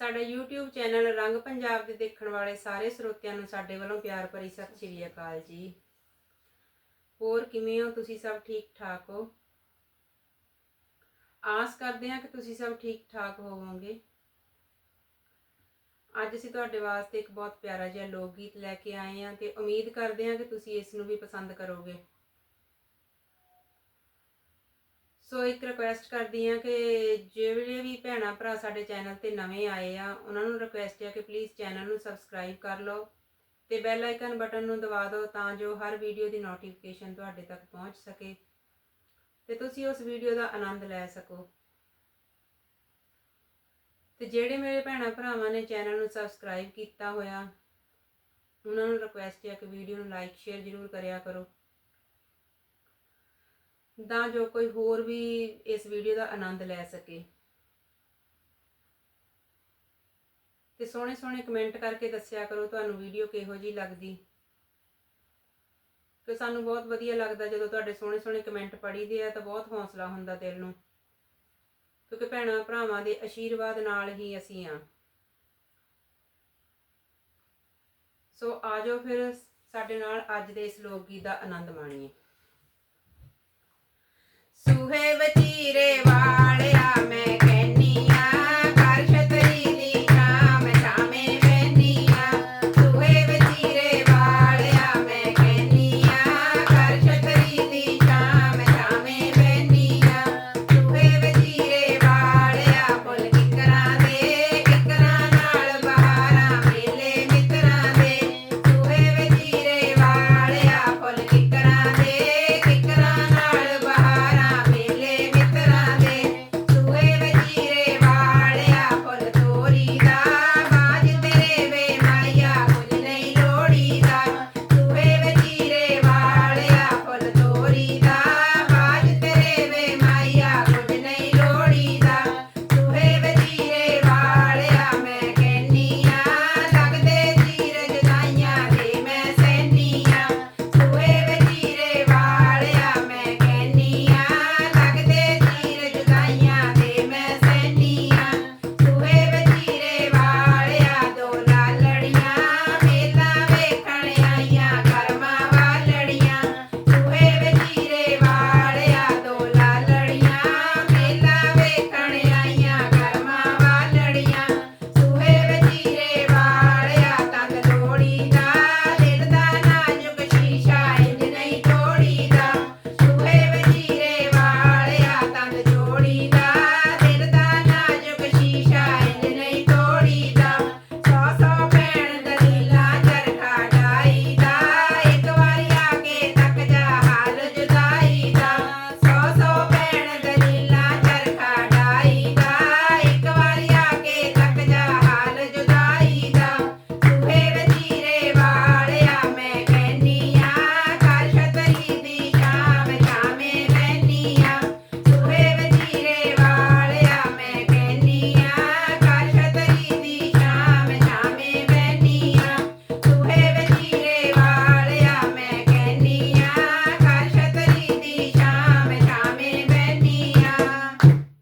ਸਾਡਾ YouTube channel ਰੰਗ ਪੰਜਾਬ ਦੇ ਦੇਖਣ ਵਾਲੇ ਸਾਰੇ ਸਰੋਤਿਆਂ ਨੂੰ ਸਾਡੇ ਵੱਲੋਂ ਪਿਆਰ ਭਰੀ ਸਤਿ ਸ਼੍ਰੀ ਅਕਾਲ ਜੀ। ਹੋਰ ਕਿਵੇਂ ਹੋ? ਤੁਸੀਂ ਸਭ ਠੀਕ ਠਾਕ ਹੋ? ਆਸ ਕਰਦੇ ਹਾਂ ਕਿ ਤੁਸੀਂ ਸਭ ਠੀਕ ਠਾਕ ਹੋਵੋਗੇ। ਅੱਜ ਅਸੀਂ ਤੁਹਾਡੇ ਵਾਸਤੇ ਇੱਕ ਬਹੁਤ ਪਿਆਰਾ ਜਿਹਾ ਲੋਕ ਗੀਤ ਲੈ ਕੇ ਆਏ ਹਾਂ ਤੇ ਉਮੀਦ ਕਰਦੇ ਹਾਂ ਕਿ ਤੁਸੀਂ ਇਸ ਨੂੰ ਵੀ ਪਸੰਦ ਕਰੋਗੇ। ਸੋ ਇੱਕ ਰਿਕੁਐਸਟ ਕਰਦੀ ਹਾਂ ਕਿ ਜਿਹੜੇ ਵੀ ਭੈਣਾ ਭਰਾ ਸਾਡੇ ਚੈਨਲ ਤੇ ਨਵੇਂ ਆਏ ਆ, ਉਹਨਾਂ ਨੂੰ ਰਿਕੁਐਸਟ ਆ ਕਿ ਪਲੀਜ਼ ਚੈਨਲ ਨੂੰ ਸਬਸਕ੍ਰਾਈਬ ਕਰ ਲਓ ਤੇ ਬੈਲ ਆਈਕਨ ਬਟਨ ਨੂੰ ਦਬਾ ਦਿਓ ਤਾਂ ਜੋ ਹਰ ਵੀਡੀਓ ਦੀ ਨੋਟੀਫਿਕੇਸ਼ਨ ਤੁਹਾਡੇ ਤੱਕ ਪਹੁੰਚ ਸਕੇ ਤੇ ਤੁਸੀਂ ਉਸ ਵੀਡੀਓ ਦਾ ਆਨੰਦ ਲੈ ਸਕੋ। ਤੇ ਜਿਹੜੇ ਮੇਰੇ ਭੈਣਾ ਭਰਾਵਾਂ ਨੇ ਚੈਨਲ ਨੂੰ ਸਬਸਕ੍ਰਾਈਬ ਕੀਤਾ ਹੋਇਆ, ਉਹਨਾਂ ਨੂੰ ਰਿਕੁਐਸਟ ਹੈ ਕਿ ਵੀਡੀਓ ਨੂੰ ਲਾਈਕ ਸ਼ੇਅਰ ਜ਼ਰੂਰ ਕਰਿਆ ਕਰੋ। ਤਾਂ ਜੋ ਕੋਈ ਹੋਰ ਵੀ ਇਸ ਵੀਡੀਓ ਦਾ ਆਨੰਦ ਲੈ ਸਕੇ। ਤੇ ਸੋਹਣੇ ਸੋਹਣੇ ਕਮੈਂਟ ਕਰਕੇ ਦੱਸਿਆ ਕਰੋ ਤੁਹਾਨੂੰ ਵੀਡੀਓ ਕਿਹੋ ਜੀ ਲੱਗਦੀ। ਕਿ ਸਾਨੂੰ ਬਹੁਤ ਵਧੀਆ ਲੱਗਦਾ ਜਦੋਂ ਤੁਹਾਡੇ ਸੋਹਣੇ ਸੋਹਣੇ ਕਮੈਂਟ ਪੜ੍ਹੀਦੇ ਆ ਤਾਂ ਬਹੁਤ ਹੌਸਲਾ ਹੁੰਦਾ ਦਿਲ ਨੂੰ। ਕਿਉਂਕਿ ਭੈਣਾਂ ਭਰਾਵਾਂ ਦੇ ਆਸ਼ੀਰਵਾਦ ਨਾਲ ਹੀ ਅਸੀਂ ਆ। ਸੋ ਆਜੋ ਫਿਰ ਸਾਡੇ ਨਾਲ ਅੱਜ ਦੇ ਇਸ ਲੋਕ ਗੀਤ ਦਾ ਆਨੰਦ ਮਾਣੀਏ। ਸੁਹੇ ਵਤੀਰੇ ਵਾਲਿਆ ਮੈਂ